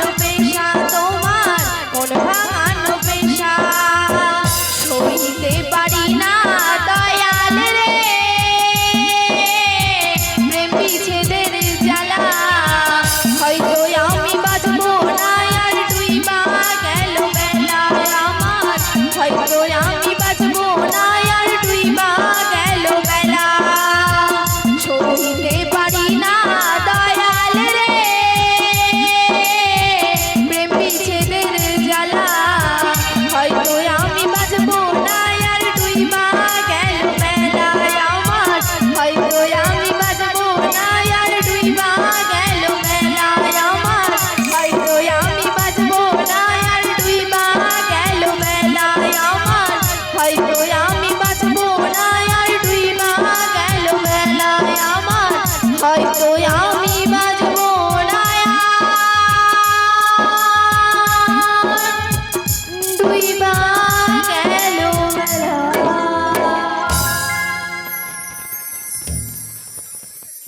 কোন পেশা তোমার কোন ভাগ